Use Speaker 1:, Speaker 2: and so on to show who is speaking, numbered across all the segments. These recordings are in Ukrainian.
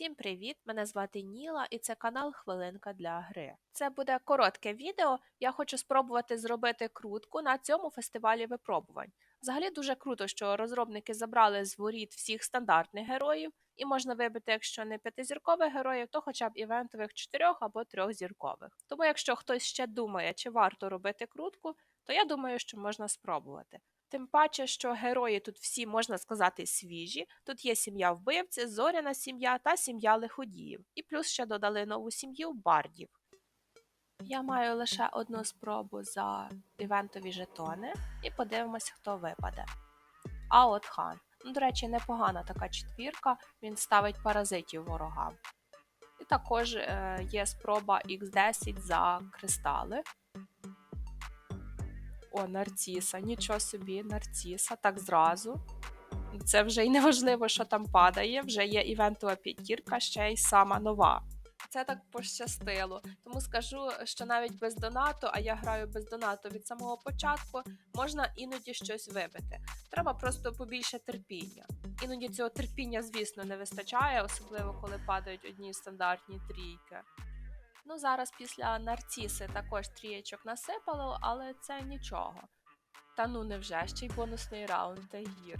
Speaker 1: Всім привіт! Мене звати Ніла і це канал Хвилинка для гри. Це буде коротке відео. Я хочу спробувати зробити крутку на цьому фестивалі випробувань. Взагалі дуже круто, що розробники забрали з воріт всіх стандартних героїв, і можна вибити, якщо не п'ятизіркових героїв, то хоча б івентових чотирьох або трьохзіркових. Тому, якщо хтось ще думає, чи варто робити крутку, то я думаю, що можна спробувати. Тим паче, що герої тут всі, можна сказати, свіжі. Тут є сім'я вбивці, зоряна сім'я та сім'я лиходіїв. І плюс ще додали нову сім'ю бардів. Я маю лише одну спробу за івентові жетони, і подивимось, хто випаде. А от хан. Ну, до речі, непогана така четвірка, він ставить паразитів ворогам. І також е, є спроба X10 за кристали. О, нарціса, нічого собі, нарціса, так зразу. Це вже й не важливо, що там падає, вже є івентова п'ятірка, ще й сама нова. Це так пощастило. Тому скажу, що навіть без донату, а я граю без донату від самого початку, можна іноді щось вибити. Треба просто побільше терпіння. Іноді цього терпіння, звісно, не вистачає, особливо коли падають одні стандартні трійки. Ну, зараз після нарциси також трієчок насипало, але це нічого. Та ну невже ще й бонусний раунд та гір.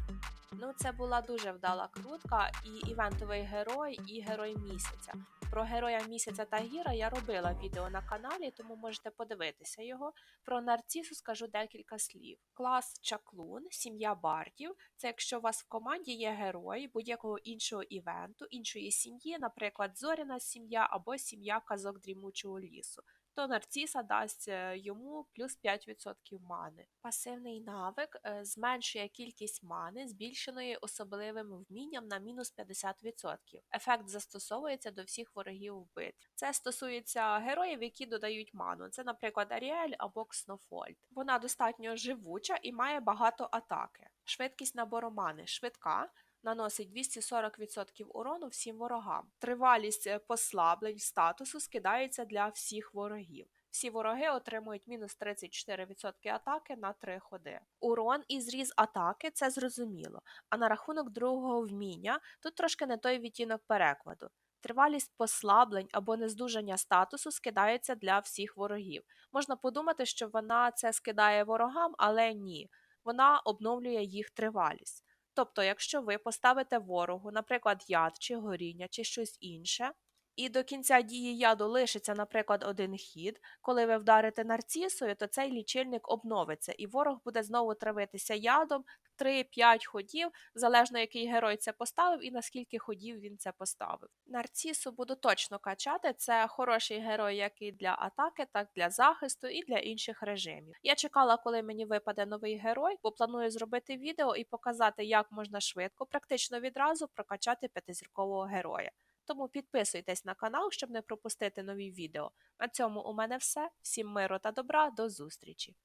Speaker 1: Ну, це була дуже вдала крутка, і івентовий герой, і герой місяця. Про героя місяця та гіра я робила відео на каналі, тому можете подивитися його. Про нарцису скажу декілька слів. Клас чаклун, сім'я бардів. Це якщо у вас в команді є герой будь-якого іншого івенту, іншої сім'ї, наприклад, зоряна сім'я або сім'я казок дрімучого лісу то нарциса дасть е, йому плюс 5% мани. Пасивний навик е, зменшує кількість мани, збільшеної особливим вмінням на мінус 50%. Ефект застосовується до всіх ворогів в. Це стосується героїв, які додають ману. Це, наприклад, Аріель або Кснофольд. Вона достатньо живуча і має багато атаки. Швидкість набору мани швидка наносить 240% урону всім ворогам. Тривалість е, послаблень статусу скидається для всіх ворогів. Всі вороги отримують мінус 34% атаки на 3 ходи. Урон і зріз атаки це зрозуміло. А на рахунок другого вміння тут трошки не той відтінок перекладу. Тривалість послаблень або нездужання статусу скидається для всіх ворогів. Можна подумати, що вона це скидає ворогам, але ні. Вона обновлює їх тривалість. Тобто, якщо ви поставите ворогу, наприклад, яд чи горіння, чи щось інше, і до кінця дії яду лишиться, наприклад, один хід, коли ви вдарите нарцисою, то цей лічильник обновиться, і ворог буде знову травитися ядом 3-5 ходів, залежно який герой це поставив і наскільки ходів він це поставив. Нарцису буду точно качати, це хороший герой як і для атаки, так і для захисту і для інших режимів. Я чекала, коли мені випаде новий герой, бо планую зробити відео і показати, як можна швидко, практично відразу прокачати п'ятизіркового героя. Тому підписуйтесь на канал, щоб не пропустити нові відео. На цьому у мене все. Всім миру та добра, до зустрічі!